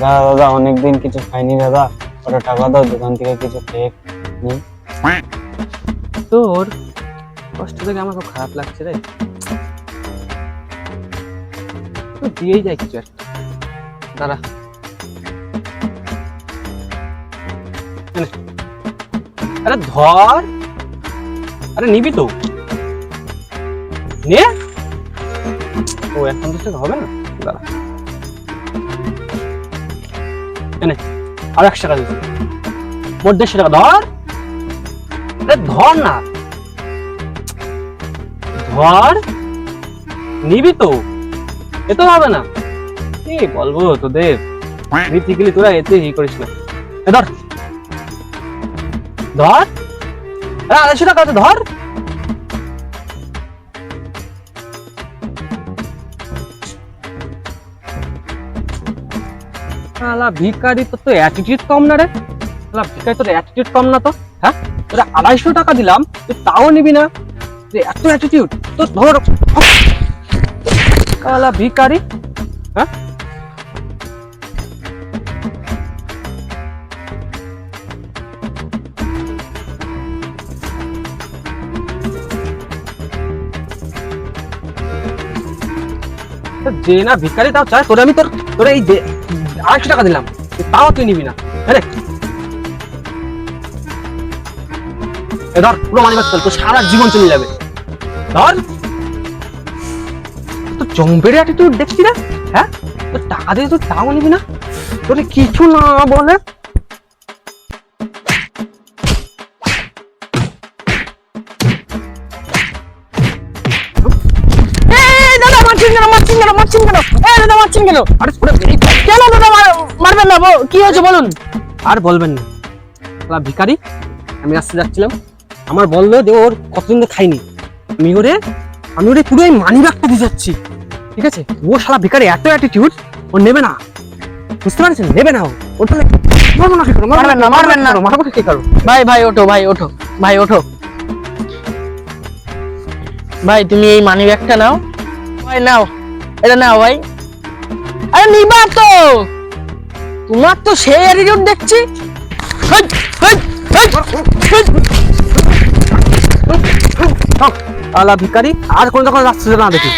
দাদা দাদা, অনেকদিন কিছু খাইনি, দাদা। ওটা টাকা দাও, দোকান থেকে কিছু খেয়ে নি। তোর কষ্ট থেকে আমার খুব খারাপ লাগছে রে। দিয়েই যায় কিছু একটা। দাঁড়া। আরে ধর। আরে নিবি তো। নে। ও, এখন তো হবে না। দাঁড়া। এনে আর একশো টাকা দিচ্ছি মোট দেড়শো টাকা ধর ধর না। ধর নিবি তো। এতে হবে না। কি বলব তোদের গেলে তোরা এতে ই করিস না ধর ধর আড়াইশো টাকা আছে ধর আলা ভিকারি তোর তো অ্যাটিটিউড কম না রে? শালা ভিকারি তোর অ্যাটিটিউড কম না তো? হ্যাঁ? তোরা আড়াইশো টাকা দিলাম, তুই তাও নিবি না? যে এত অ্যাটিটিউড তোর ধর। কালা ভিকারি হ্যাঁ? যে না তাও চায় আমি তোর এই আড়াইশো টাকা দিলাম। তাও তুই নিবি না। হ্যাঁ ধর, পুরো মানি ব্যাগ তোর সারা জীবন চলে যাবে। ধর। তো চম্পের অ্যাটিটিউড দেখছি না? হ্যাঁ? তোর টাকা দিয়ে তুই তাও নিবি না? তোরে কিছু না বলে কেন? আরে কেন দাদা মারবেন না? কি হয়েছে বলুন। আর বলবেন না। ভিখারি আমি রাস্তা যাচ্ছিলাম। আমার বলল যে ওর কতদিন খাইনি। আমি ওরে আমি ওরে পুরো মানি ব্যাগটা দিয়ে যাচ্ছি। ঠিক আছে? ও শালা ভিখারি এত অ্যাটিটিউড ও নেবে না। বুঝতে পারছেন? নেবে না ও। ওর তাহলে মারবো না কি করো? মারবেন না, মারবেন না। মারবো কি করো? ভাই ভাই ওঠো ভাই ওঠো। ভাই ওঠো। ভাই তুমি এই মানি ব্যাগটা নাও। ভাই নাও। এটা নাও ভাই। আরে তো। তোমার তো সেই দেখছি। আলা ভিকারি আর কোন যখন রাস্তা না দেখি।